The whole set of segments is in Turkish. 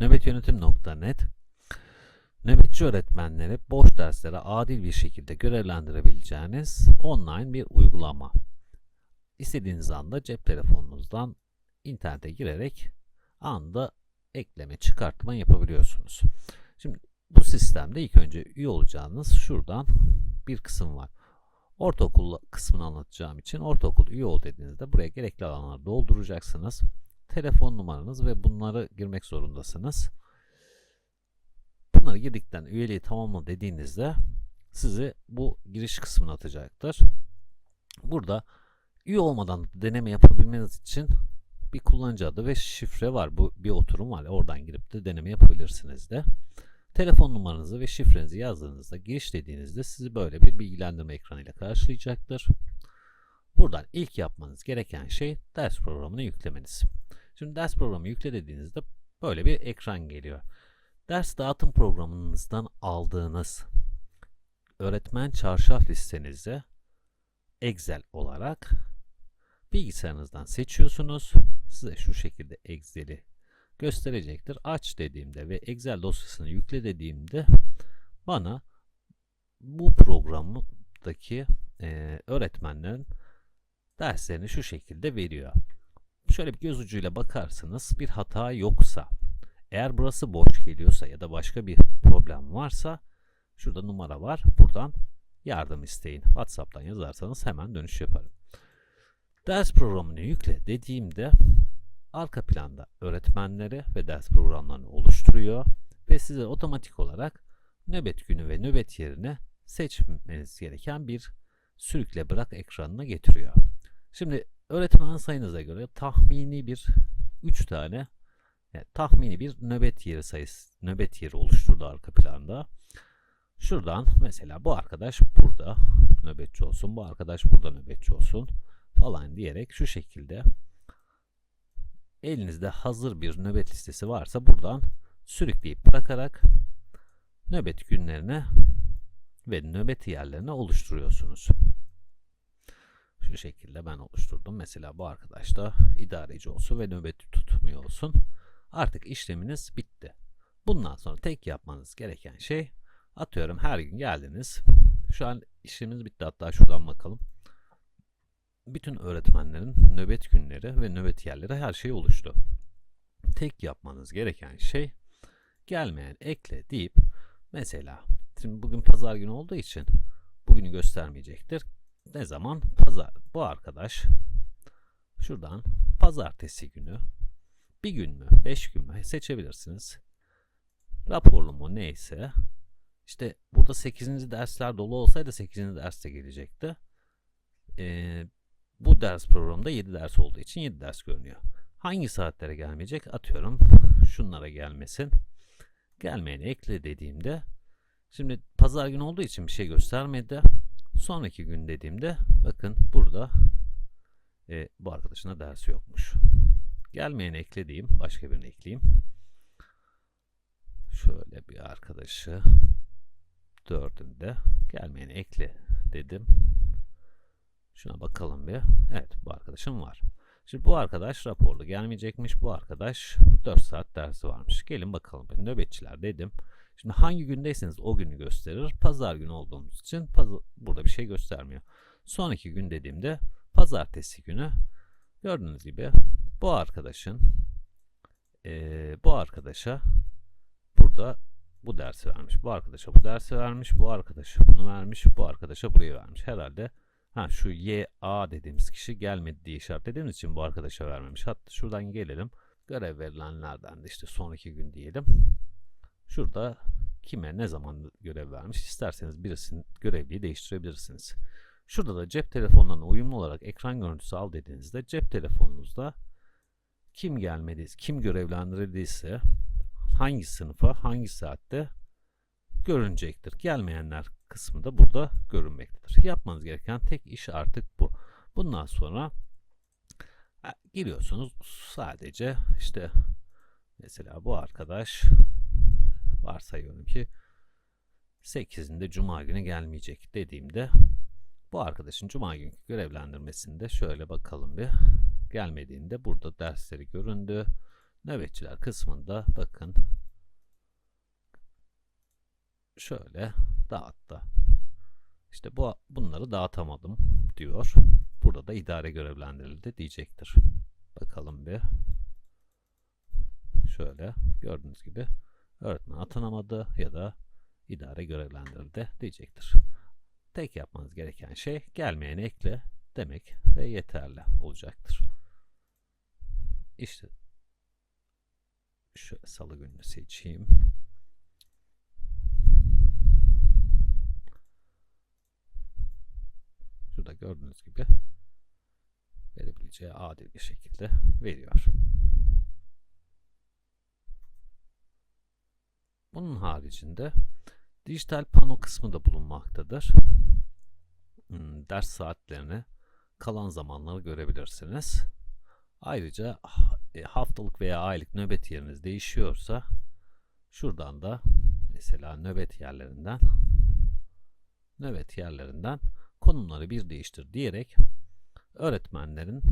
nöbetyönetim.net Nöbetçi öğretmenleri boş derslere adil bir şekilde görevlendirebileceğiniz online bir uygulama. İstediğiniz anda cep telefonunuzdan internete girerek anda ekleme çıkartma yapabiliyorsunuz. Şimdi bu sistemde ilk önce üye olacağınız şuradan bir kısım var. Ortaokul kısmını anlatacağım için ortaokul üye ol dediğinizde buraya gerekli alanları dolduracaksınız. Telefon numaranız ve bunları girmek zorundasınız. Bunları girdikten üyeliği tamamla dediğinizde sizi bu giriş kısmına atacaktır. Burada üye olmadan deneme yapabilmeniz için bir kullanıcı adı ve şifre var. Bu bir oturum var. Oradan girip de deneme yapabilirsiniz de. Telefon numaranızı ve şifrenizi yazdığınızda giriş dediğinizde sizi böyle bir bilgilendirme ekranıyla karşılayacaktır. Buradan ilk yapmanız gereken şey ders programını yüklemeniz. Şimdi ders programı yükle dediğinizde böyle bir ekran geliyor. Ders dağıtım programınızdan aldığınız öğretmen çarşaf listenizi Excel olarak bilgisayarınızdan seçiyorsunuz. Size şu şekilde Excel'i gösterecektir. Aç dediğimde ve Excel dosyasını yükle dediğimde bana bu programdaki e, öğretmenlerin derslerini şu şekilde veriyor. Şöyle bir göz ucuyla bakarsınız bir hata yoksa eğer burası boş geliyorsa ya da başka bir problem varsa şurada numara var. Buradan yardım isteyin. WhatsApp'tan yazarsanız hemen dönüş yaparım. Ders programını yükle dediğimde arka planda öğretmenleri ve ders programlarını oluşturuyor ve size otomatik olarak nöbet günü ve nöbet yerini seçmeniz gereken bir sürükle bırak ekranına getiriyor. Şimdi öğretmen sayınıza göre tahmini bir 3 tane yani tahmini bir nöbet yeri sayısı nöbet yeri oluşturdu arka planda. Şuradan mesela bu arkadaş burada nöbetçi olsun, bu arkadaş burada nöbetçi olsun falan diyerek şu şekilde elinizde hazır bir nöbet listesi varsa buradan sürükleyip bırakarak nöbet günlerine ve nöbet yerlerine oluşturuyorsunuz. Şu şekilde ben oluşturdum. Mesela bu arkadaş da idareci olsun ve nöbeti tutmuyor olsun. Artık işleminiz bitti. Bundan sonra tek yapmanız gereken şey atıyorum her gün geldiniz. Şu an işlemimiz bitti. Hatta şuradan bakalım. Bütün öğretmenlerin nöbet günleri ve nöbet yerleri her şey oluştu. Tek yapmanız gereken şey gelmeyen ekle deyip mesela şimdi bugün pazar günü olduğu için bugünü göstermeyecektir. Ne zaman? Pazar. Bu arkadaş şuradan pazartesi günü bir gün mü, beş gün mü seçebilirsiniz. Raporlu mu neyse. İşte burada 8. dersler dolu olsaydı 8. ders de gelecekti. Ee, bu ders programında 7 ders olduğu için 7 ders görünüyor. Hangi saatlere gelmeyecek? Atıyorum şunlara gelmesin. Gelmeyeni ekle dediğimde şimdi pazar günü olduğu için bir şey göstermedi. Sonraki gün dediğimde bakın burada e, bu arkadaşına dersi yokmuş. Gelmeyeni eklediğim başka birini ekleyeyim. Şöyle bir arkadaşı dördünde gelmeyeni ekle dedim. Şuna bakalım bir. Evet bu arkadaşım var. Şimdi bu arkadaş raporlu gelmeyecekmiş. Bu arkadaş 4 saat dersi varmış. Gelin bakalım. Nöbetçiler dedim. Şimdi hangi gündeyseniz o günü gösterir. Pazar günü olduğumuz için pazar, burada bir şey göstermiyor. Sonraki gün dediğimde pazartesi günü gördüğünüz gibi bu arkadaşın e, bu arkadaşa burada bu dersi vermiş. Bu arkadaşa bu dersi vermiş. Bu arkadaşa bunu vermiş. Bu arkadaşa burayı vermiş. Herhalde ha şu Y A dediğimiz kişi gelmedi diye işaretlediğimiz için bu arkadaşa vermemiş. Hatta şuradan gelelim. Görev verilenlerden de işte sonraki gün diyelim. Şurada kime ne zaman görev vermiş isterseniz birisinin görevliyi değiştirebilirsiniz. Şurada da cep telefonlarına uyumlu olarak ekran görüntüsü al dediğinizde cep telefonunuzda kim gelmediyse, kim görevlendirildiyse hangi sınıfa, hangi saatte görünecektir. Gelmeyenler kısmı da burada görünmektedir. Yapmanız gereken tek iş artık bu. Bundan sonra giriyorsunuz sadece işte mesela bu arkadaş varsayıyorum ki 8'inde cuma günü gelmeyecek dediğimde bu arkadaşın cuma günkü görevlendirmesinde şöyle bakalım bir gelmediğinde burada dersleri göründü nöbetçiler kısmında bakın şöyle dağıttı. İşte bu bunları dağıtamadım diyor. Burada da idare görevlendirildi diyecektir. Bakalım bir. Şöyle gördüğünüz gibi öğretmen atanamadı ya da idare görevlendirildi diyecektir. Tek yapmanız gereken şey gelmeyeni ekle demek ve yeterli olacaktır. İşte şöyle salı gününü seçeyim. Şurada gördüğünüz gibi verebileceği adil bir şekilde veriyor. Bunun haricinde dijital pano kısmı da bulunmaktadır. Hmm, Ders saatlerini, kalan zamanları görebilirsiniz. Ayrıca e, haftalık veya aylık nöbet yeriniz değişiyorsa şuradan da mesela nöbet yerlerinden nöbet yerlerinden konumları bir değiştir diyerek öğretmenlerin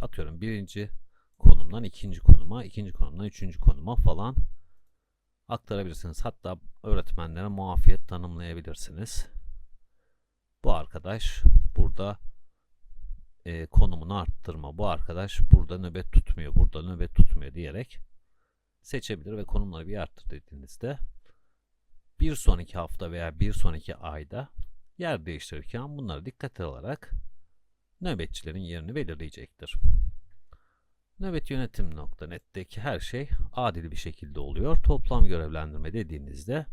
atıyorum birinci konumdan ikinci konuma, ikinci konumdan üçüncü konuma falan aktarabilirsiniz. Hatta öğretmenlere muafiyet tanımlayabilirsiniz. Bu arkadaş burada e, konumunu arttırma. Bu arkadaş burada nöbet tutmuyor, burada nöbet tutmuyor diyerek seçebilir ve konumları bir arttır dediğinizde bir sonraki hafta veya bir sonraki ayda yer değiştirirken bunları dikkate alarak nöbetçilerin yerini belirleyecektir. Nöbet yönetim.net'teki her şey adil bir şekilde oluyor. Toplam görevlendirme dediğinizde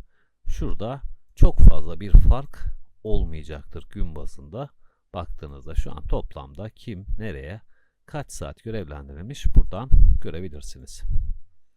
şurada çok fazla bir fark olmayacaktır gün bazında. Baktığınızda şu an toplamda kim, nereye, kaç saat görevlendirilmiş buradan görebilirsiniz.